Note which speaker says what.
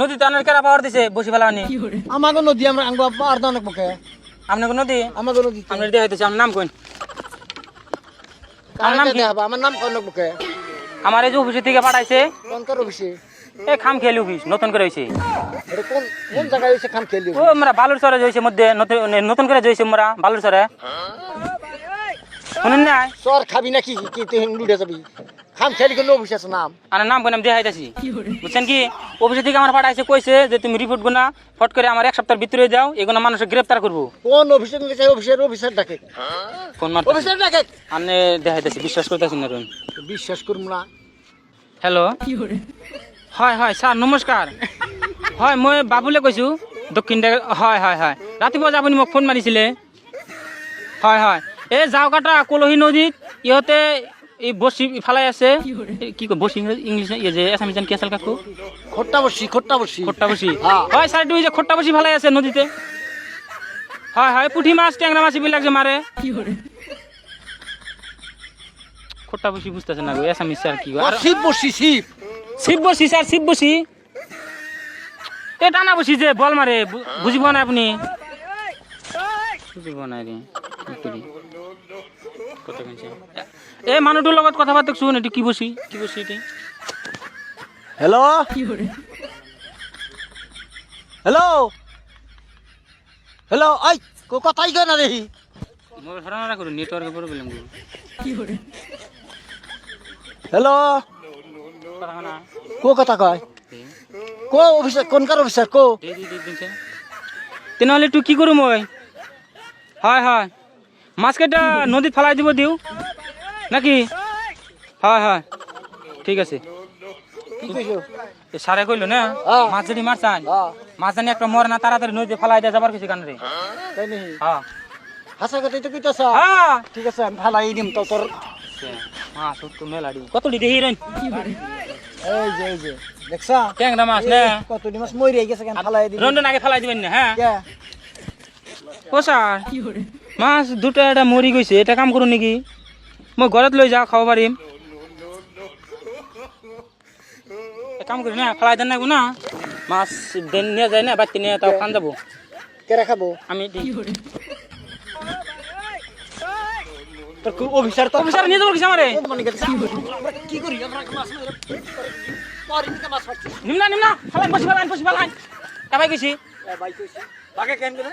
Speaker 1: নদীতে অনেক কেরা পাওয়ার দিছে বসি ফেলা আনি?
Speaker 2: আমাকে নদী আমরা আঙ্গ আর দাও না পকে
Speaker 1: আপনাকে নদী?
Speaker 2: আমাকে নদী
Speaker 1: আপনার দিয়ে হইতেছে আমার নাম কোন আমার নাম কি?
Speaker 2: দেখাবা আমার নাম কোন পকে
Speaker 1: আমার এই যে অফিসের থেকে পাঠাইছে।
Speaker 2: কোন কার অফিসে?
Speaker 1: এই খাম খেলি অফিস নতুন করে হয়েছে
Speaker 2: এটা কোন কোন জায়গায় এসে খাম খেলি
Speaker 1: ও আমরা বালুর চরে জইছে মধ্যে নতুন নতুন করে জইছে আমরা বালুর চরে। শুনুন না
Speaker 2: সর খাবি নাকি? কি তুই লুটে যাবি? খাম খেলি কোন অফিস আছে নাম।
Speaker 1: আর নাম কোন দেখাইতেছি বুঝছেন কি? অফিসের থেকে আমার পাঠাইছে কইছে যে তুমি রিপোর্ট গুনা ফট করে আমার এক সপ্তাহের ভিতরে যাও এগুলো মানুষের গ্রেপ্তার করব।
Speaker 2: কোন অফিসে গেছে? অফিসের অফিসার ডাকে।
Speaker 1: কোন মার
Speaker 2: অফিসার ডাকে।
Speaker 1: আপনি দেখাইতেছি বিশ্বাস করতেছি না রুন
Speaker 2: বিশ্বাস করুম না।
Speaker 1: হ্যালো? হয় হয় স্যার নমস্কাৰ হয় মই বাবুলে কৈছোঁ দক্ষিণ হয় হয় হয়। ৰাতিপুৱা যে আপুনি মোক ফোন মাৰিছিলে। হয় হয়। এই জাওকাটা কলহী নদীত ইহঁতে এই বচি ফালাই আছে। কি কয় ইংৰাজী ইংলিছ ইয়ে যে এছামিজ কি আছিল কাকু
Speaker 2: খোট্টা বসি খোট্টা বসি
Speaker 1: খট্টা বচি
Speaker 2: হ্যাঁ।
Speaker 1: হয় ছাৰ তুমি যে খট্টা বচি ফালাই আছে নদীতে। হয় হয় পুঠি মাছ টেংৰা মাছ এইবিলাক যে মাৰে খট্টা বচি বুঝতেছে না গো এছামিজ স্যার কি
Speaker 2: শিব বসি শিব।
Speaker 1: শিব বসি স্যার শিব বসি। এ টানা বসি যে বল মারে বুঝিব না আপনি। বুজিব নাই রে কি করি এ মানুহটোৰ লগত কথা পাতক চোন এইটো কি বসি কি বসি এটি
Speaker 2: হ্যালো হ্যালো হ্যালো আই কো- কথাই কয় না দেখি।
Speaker 1: মই ধাৰণা কৰোঁ নেটৱৰ্কৰ প্ৰব্লেম
Speaker 2: হ্যালো
Speaker 1: কথা শুনা
Speaker 2: কো কথা কয়? কো অফিসার কোন কার অফিসার কো?
Speaker 1: দে দি দি তেনেহ'লে তোক কি কৰোঁ মই? হয় হয়। মাছকেইটা নদীত পেলাই দিব দিওঁ। নাকি? হয় হয়। ঠিক আছে।
Speaker 2: কি
Speaker 1: সারে কইলো না। মাছ যদি মারছান মাছ জানি একটা মরে না তাড়াতাড়ি নদীতে ফেলাই দিয়ে যাবার কিছু কান রে হ্যাঁ
Speaker 2: হাসা কথাই তো কইতাছ
Speaker 1: হ্যাঁ
Speaker 2: ঠিক আছে আমি ফালাই দিম তো তোর
Speaker 1: মাছ তো মেলাডি কত দি দেহি রেন
Speaker 2: এই যে এই যে দেখছা?
Speaker 1: ট্যাংরা মাছ না?
Speaker 2: কত মাস মরে গেছে কেন ফালাই দিবি
Speaker 1: রন্ধন আগে ফেলাই দিবেন না হ্যাঁ
Speaker 2: কে?
Speaker 1: ও স্যার মাছ দুটা এটা মৰি গৈছে এটা কাম কৰোঁ নেকি? মই ঘৰত লৈ যাওঁ খাব পাৰিম। কাম করি না ফেলাই দেন না না। মাছ দেন নিয়ে যায় না বাড়তে নিয়ে তাও খান যাব।
Speaker 2: কেরা খাব?
Speaker 1: আমি
Speaker 2: অফিসার তো
Speaker 1: অফিসার নিয়ে যাব কিছু আমারে
Speaker 2: কি করি আমরা মাছ মেরে পরে নিকে মাছ পাচ্ছি
Speaker 1: নিম না নিম না ফেলাই বসি ফেলাইন
Speaker 2: কইছি কেন করে